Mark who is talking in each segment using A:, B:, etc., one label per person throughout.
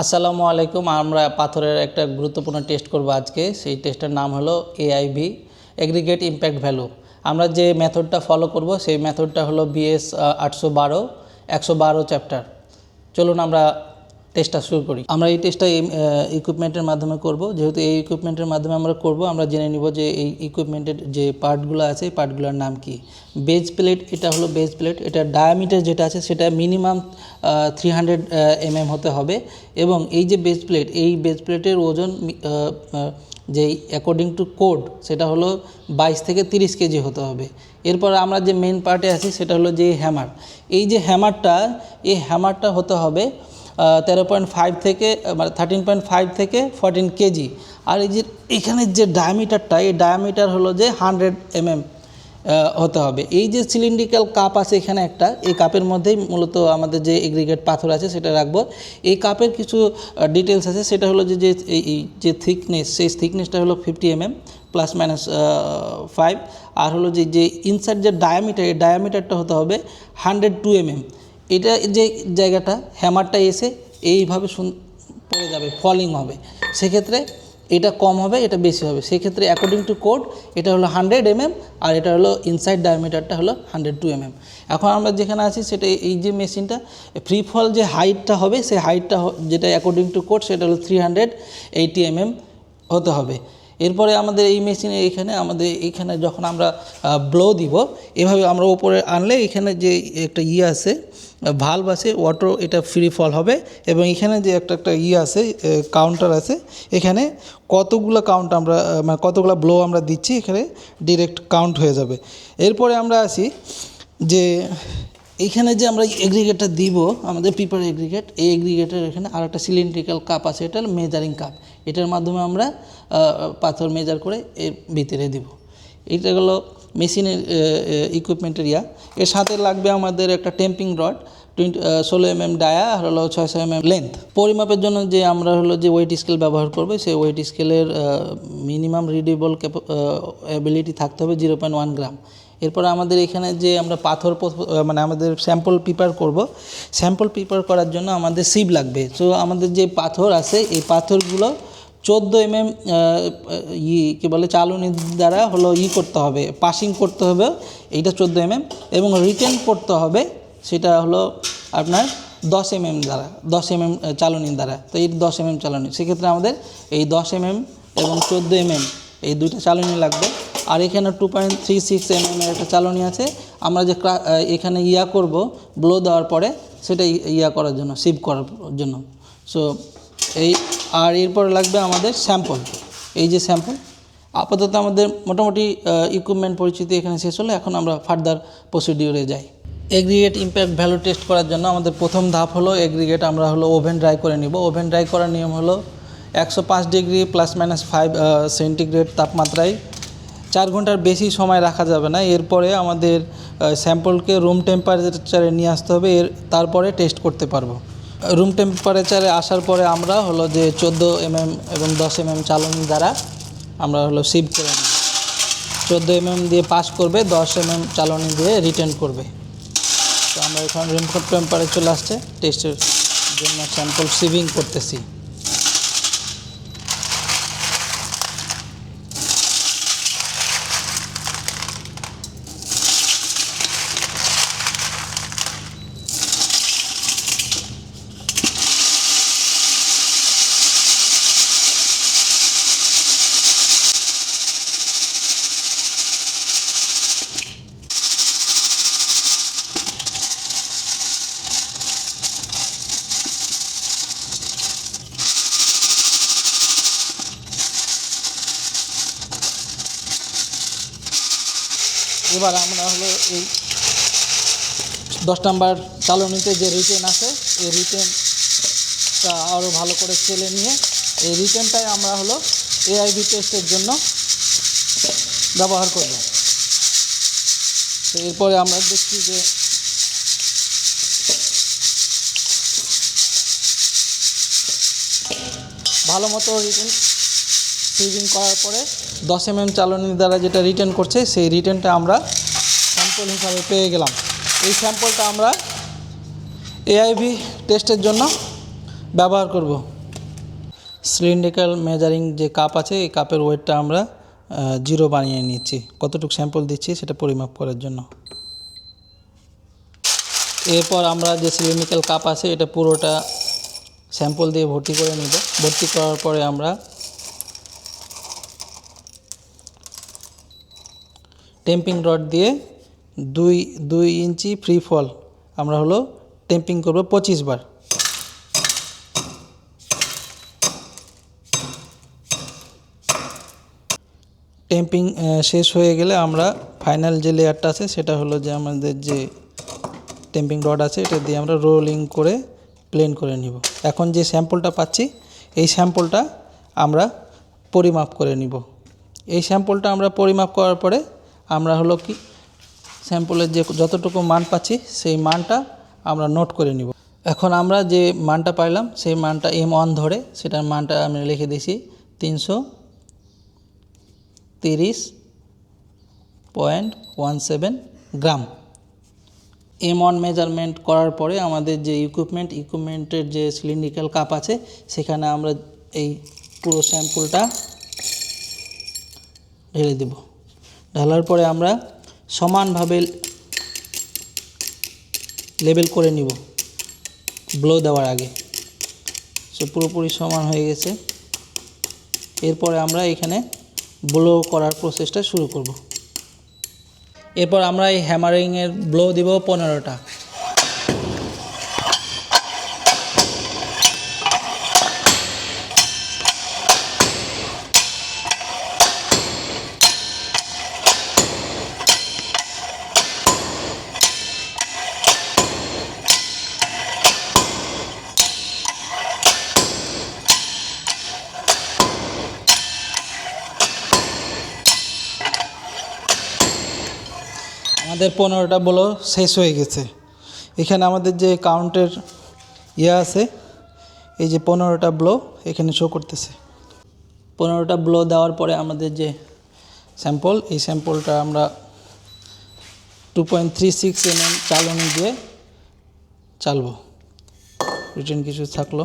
A: আসসালামু আলাইকুম। আমরা পাথরের একটা গুরুত্বপূর্ণ টেস্ট করব আজকে। সেই টেস্টের নাম হলো এআইভি এগ্রিগেট ইম্প্যাক্ট ভ্যালু আমরা যে মেথডটা ফলো করব, সেই মেথডটা হলো বিএস আটশো বারো, একশো বারো চ্যাপ্টার চলুন আমরা টেস্টটা শুরু করি। আমরা এই টেস্টটা এই ইকুইপমেন্টের মাধ্যমে করব। যেহেতু এই ইকুইপমেন্টের মাধ্যমে আমরা করব, আমরা জেনে নিব যে এই ইকুইপমেন্টের যে পার্টগুলো আছে, এই পার্টগুলোর নাম কি। বেজ প্লেট এটা হলো বেজ প্লেট এটা ডায়ামিটার যেটা আছে, সেটা মিনিমাম থ্রি হান্ড্রেড এমএম হতে হবে। এবং এই যে বেজ প্লেট এই বেজ প্লেটের ওজন যে অ্যাকর্ডিং টু কোড সেটা হলো বাইশ থেকে তিরিশ কেজি হতে হবে। এরপর আমরা যে মেন পার্টে আছি, সেটা হলো যে হ্যামার এই যে হ্যামারটা এই হ্যামারটা হতে হবে তেরো পয়েন্ট ফাইভ থেকে মানে থার্টিন পয়েন্ট ফাইভ থেকে ফোরটিন কেজি। আর এই যে এখানের যে ডায়ামিটারটা এই ডায়ামিটার হলো যে হান্ড্রেড এমএম হতে হবে। এই যে সিলিন্ড্রিক্যাল কাপ আছে এখানে একটা, এই কাপের মধ্যেই মূলত আমাদের যে এগ্রিগেট পাথর আছে সেটা রাখব। এই কাপের কিছু ডিটেলস আছে, সেটা হলো যে এই যে থিকনেস সেই থিকনেসটা হলো fifty MM plus minus five আর হলো যে যে ইনসাইড যে ডায়ামিটার এই ডায়ামিটারটা হতে হবে হান্ড্রেড টু এমএম এটা যে জায়গাটা হ্যামারটা এসে এইভাবে পড়ে যাবে ফলিং হবে। সেক্ষেত্রে এটা কম হবে, এটা বেশি হবে। সেক্ষেত্রে অ্যাকর্ডিং টু কোড এটা হলো হান্ড্রেড এমএম আর এটা হলো ইনসাইড ডায়ামিটারটা হলো হান্ড্রেড টু এমএম এখন আমরা যেখানে আছি, সেটা এই যে মেশিনটা ফ্রি ফল যে হাইটটা হবে, সেই হাইটটা যেটা অ্যাকর্ডিং টু কোড সেটা হলো থ্রি হান্ড্রেড এইটি এমএম হতে হবে। এরপরে আমাদের এই মেশিনে এখানে আমাদের এখানে যখন আমরা ব্লো দিব, এভাবে আমরা ওপরে আনলে এখানে যে একটা ইয়ে আছে ভাল্ব আছে ওয়াটার এটা ফ্রি ফল হবে এবং এখানে যে একটা একটা ইয়ে আছে কাউন্টার আছে, এখানে কতগুলো কাউন্ট আমরা মানে কতগুলো ব্লো আমরা দিচ্ছি, এখানে ডিরেক্ট কাউন্ট হয়ে যাবে। এরপরে আমরা আসি যে এইখানে যে আমরা এগ্রিগেটটা দিব, আমাদের পিপার এগ্রিগেট এই এগ্রিগেটের এখানে আর একটা সিলিন্ড্রিক্যাল কাপ আছে এটা মেজারিং কাপ এটার মাধ্যমে আমরা পাথর মেজার করে এর ভিতরে দিব। এটা হলো মেশিনের ইকুইপমেন্টের ইয়া। এর সাথে লাগবে আমাদের একটা টেম্পিং রড টোয়েন্টি ষোলো এম এম ডায়া আর হলো ছয়শো এম এম লেন্থ পরিমাপের জন্য যে আমরা হলো যে ওয়েট স্কেল ব্যবহার করব, সেই ওয়েট স্কেলের মিনিমাম রিডিবল অ্যাবিলিটি থাকতে হবে জিরো পয়েন্ট ওয়ান গ্রাম এরপর আমাদের এখানে যে আমরা পাথর মানে আমাদের স্যাম্পল প্রিপেয়ার করব স্যাম্পল প্রিপেয়ার করার জন্য আমাদের সিব লাগবে। সো আমাদের যে পাথর আছে, এই পাথরগুলো চোদ্দ এম এম ই, কী বলে, চালনি দ্বারা হলো ই করতে হবে পাসিং করতে হবে, এইটা চোদ্দ এম এম এবং রিটেন করতে হবে সেটা হলো আপনার দশ এম এম দ্বারা, দশ এম এম চালনির দ্বারা। তো এই দশ এম এম চালনি, সেক্ষেত্রে আমাদের এই দশ এম এম এবং চোদ্দ এম এম এই দুইটা চালনি লাগবে। আর এখানে two point three six M M এর একটা চালনি আছে। আমরা যে এখানে ইয়া করব ব্লো দেওয়ার পরে সেটা ইয়া করার জন্য সিভ করার জন্য। সো এই, আর এরপর লাগবে আমাদের স্যাম্পল এই যে স্যাম্পল আপাতত আমাদের মোটামুটি ইকুইপমেন্ট পরিচিতি এখানে শেষ হলো। এখন আমরা ফার্দার প্রসিডিওরে যাই। এগ্রিগেট ইম্প্যাক্ট ভ্যালু টেস্ট করার জন্য আমাদের প্রথম ধাপ হলো এগ্রিগেট আমরা হলো ওভেন ড্রাই করে নিব। ওভেন ড্রাই করার নিয়ম হলো একশো পাঁচ degree plus minus five centigrade তাপমাত্রায়। চার ঘণ্টার বেশি সময় রাখা যাবে না। এরপরে আমাদের স্যাম্পলকে রুম টেম্পারেচারে নিয়ে আসতে হবে। এর, তারপরে টেস্ট করতে পারব। রুম টেম্পারেচারে আসার পরে আমরা হলো যে চোদ্দ এমএম এবং দশ এমএম চালনি দ্বারা আমরা হলো সিভ করে নেব। চোদ্দ এমএম দিয়ে পাস করবে, দশ এমএম চালনি দিয়ে রিটার্ন করবে। তো আমরা এখন রুম টেম্পারেচার চলে আসছে টেস্টের জন্য স্যাম্পল সিভিং করতেছি। এবার আমরা হলো এই দশ নাম্বার চালনিতে যে রিটেন আছে, এই রিটেনটা আরও ভালো করে চেলে নিয়ে, এই রিটেনটাই আমরা হলো এআইভি টেস্টের জন্য ব্যবহার করব। তো এরপরে আমরা দেখছি যে ভালো মতো রিটেন সিভিং করার পরে দশ এম এম চালনি দ্বারা যেটা রিটার্ন করছে, সেই রিটার্নটা আমরা স্যাম্পল হিসাবে পেয়ে গেলাম। এই স্যাম্পলটা আমরা এআইভি টেস্টের জন্য ব্যবহার করব। সিলিন্ড্রিক্যাল মেজারিং যে কাপ আছে, এই কাপের ওয়েটটা আমরা জিরো বানিয়ে নিচ্ছি। কতটুকু স্যাম্পল দিচ্ছি সেটা পরিমাপ করার জন্য। এরপর আমরা যে সিলিন্ড্রিক্যাল কাপ আছে, এটা পুরোটা স্যাম্পল দিয়ে ভর্তি করে নিব। ভর্তি করার পরে আমরা টেম্পিং রড দিয়ে দুই দুই ইঞ্চি ফ্রি ফল আমরা হলো টেম্পিং করব পঁচিশ বার। টেম্পিং শেষ হয়ে গেলে আমরা ফাইনাল যে লেয়ারটা আছে, সেটা হলো যে আমাদের যে টেম্পিং রড আছে, এটা দিয়ে আমরা রোলিং করে প্লেন করে নিব। এখন যে স্যাম্পলটা পাচ্ছি, এই স্যাম্পলটা আমরা পরিমাপ করে নিব। এই স্যাম্পলটা আমরা পরিমাপ করার পরে আমরা হলো কি, স্যাম্পলের যে যতটুকু মান পাচ্ছি, সেই মানটা আমরা নোট করে নিব। এখন আমরা যে মানটা পাইলাম, সেই মানটা এম ওয়ান ধরে, সেটার মানটা আমি লিখে দিয়েছি তিনশো তিরিশ point one seven gram. M one measurement করার পরে আমাদের যে ইকুইপমেন্ট ইকুইপমেন্টের যে সিলিন্ড্রিক্যাল কাপ আছে, সেখানে আমরা এই পুরো স্যাম্পলটা ঢেলে দেব। ঢালার পরে আমরা সমানভাবে লেবেল করে নিব ব্লো দেওয়ার আগে। সে পুরোপুরি সমান হয়ে গেছে। এরপরে আমরা এখানে ব্লো করার প্রসেসটা শুরু করব। এরপর আমরা এই হ্যামারিংয়ের ব্লো দিব পনেরোটা। আমাদের পনেরোটা বলো শেষ হয়ে গেছে। এখানে আমাদের যে কাউন্টের ইয়ে আছে, এই যে পনেরোটা ব্লো এখানে শো করতেছে। পনেরোটা ব্লো দেওয়ার পরে আমাদের যে স্যাম্পল এই স্যাম্পলটা আমরা two point three six M M চালনি দিয়ে চালবো। রিটার্ন কিছু থাকল।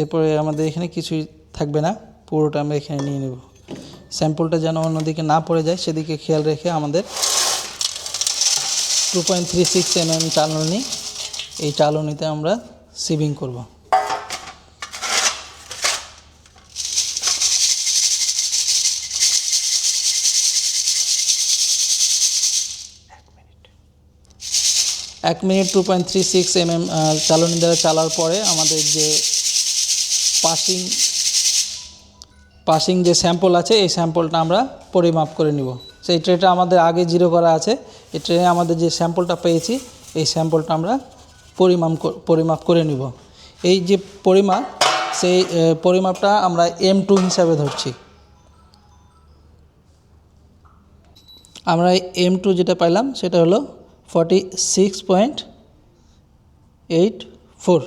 A: এরপরে আমাদের এখানে কিছুই থাকবে না, পুরোটা আমরা এখানে নিয়ে নেব। স্যাম্পলটা যেন অন্যদিকে না পড়ে যায়, সেদিকে খেয়াল রেখে আমাদের two point three six M M চালনি, এই চালনিতে আমরা সিভিং করব। এক minute. Two point three six M M চালনি দ্বারা চালার পরে আমাদের যে পাসিং পাসিং যে স্যাম্পল আছে, এই স্যাম্পলটা আমরা পরিমাপ করে নিব। সেই ট্রেটা আমাদের আগে জিরো করা আছে। এই ট্রেনে আমাদের যে স্যাম্পলটা পেয়েছি, এই স্যাম্পলটা আমরা পরিমাপ পরিমাপ করে নিব। এই যে পরিমাপ, সেই পরিমাপটা আমরা এম টু হিসাবে ধরছি। আমরা এম টু যেটা পাইলাম, সেটা হলো forty six point eight four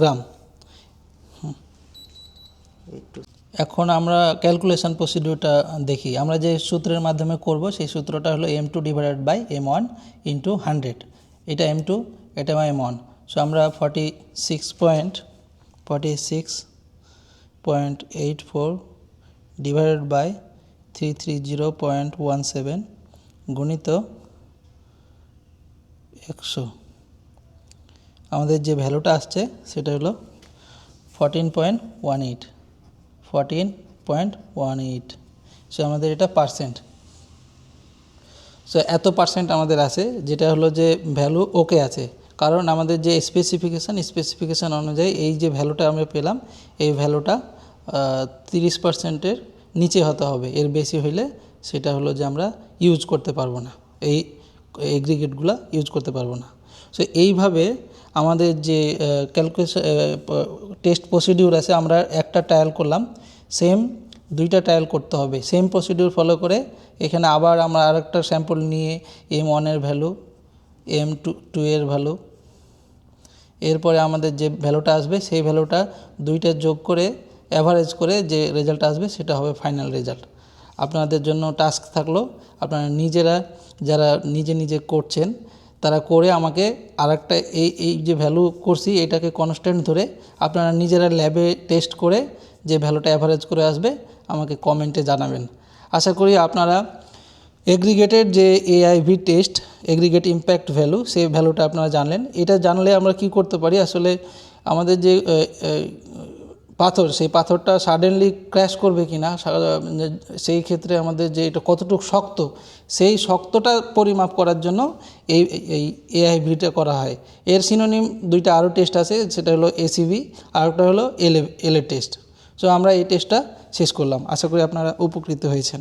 A: gram. এখন আমরা ক্যালকুলেশন প্রসিডিউরটা দেখি। আমরা যে সূত্রের মাধ্যমে করব, সেই সূত্রটা হলো M two divided by M one into hundred এটা এম টু এটা এম ওয়ান সো আমরা forty six point forty six point eight four divided by three three zero point one seven গুণিত একশো। আমাদের যে ভ্যালুটা আসছে, সেটা হলো fourteen point one eight fourteen point one eight so আমাদের এটা পার্সেন্ট সো এত পার্সেন্ট আমাদের আছে, যেটা হলো যে ভ্যালু ওকে আছে। কারণ আমাদের যে স্পেসিফিকেশান স্পেসিফিকেশান অনুযায়ী এই যে ভ্যালুটা আমরা পেলাম, এই ভ্যালুটা তিরিশ পার্সেন্টের নিচে হতে হবে। এর বেশি হইলে সেটা হলো যে আমরা ইউজ করতে পারব না। এই এগ্রিগেটগুলো ইউজ করতে পারব না। সো এইভাবে আমাদের যে ক্যালকুলেশন টেস্ট প্রসিডিউর আছে, আমরা একটা ট্রায়াল করলাম। সেম দুইটা ট্রায়াল করতে হবে। সেম প্রসিডিউর ফলো করে এখানে আবার আমরা আরেকটা স্যাম্পল নিয়ে এম ওয়ানের ভ্যালু এম টু টু এর ভ্যালু এরপরে আমাদের যে ভ্যালুটা আসবে সেই ভ্যালুটা দুইটা যোগ করে অ্যাভারেজ করে যে রেজাল্ট আসবে সেটা হবে ফাইনাল রেজাল্ট আপনাদের জন্য টাস্ক থাকল, আপনারা নিজেরা যারা নিজে নিজে করছেন, তারা করে আমাকে আরেকটা এই এই যে ভ্যালু করছি এটাকে কনস্ট্যান্ট ধরে আপনারা নিজেরা ল্যাবে টেস্ট করে যে ভ্যালুটা অ্যাভারেজ করে আসবে, আমাকে কমেন্টে জানাবেন। আশা করি আপনারা এগ্রিগেটেড যে AIV test aggregate impact value সেই ভ্যালুটা আপনারা জানলেন। এটা জানলে আমরা কি করতে পারি? আসলে আমাদের যে পাথর, সেই পাথরটা সাডেনলি ক্র্যাশ করবে কি না সেই ক্ষেত্রে আমাদের যে এটা কতটুকু শক্ত, সেই শক্তটা পরিমাপ করার জন্য এই এই এআইভিটা করা হয়। এর সিনোনিম দুইটা আরও টেস্ট আছে, সেটা হলো এসিভি আর একটা হলো এলএ এলএ টেস্ট সো আমরা এই টেস্টটা শেষ করলাম। আশা করি আপনারা উপকৃত হয়েছেন।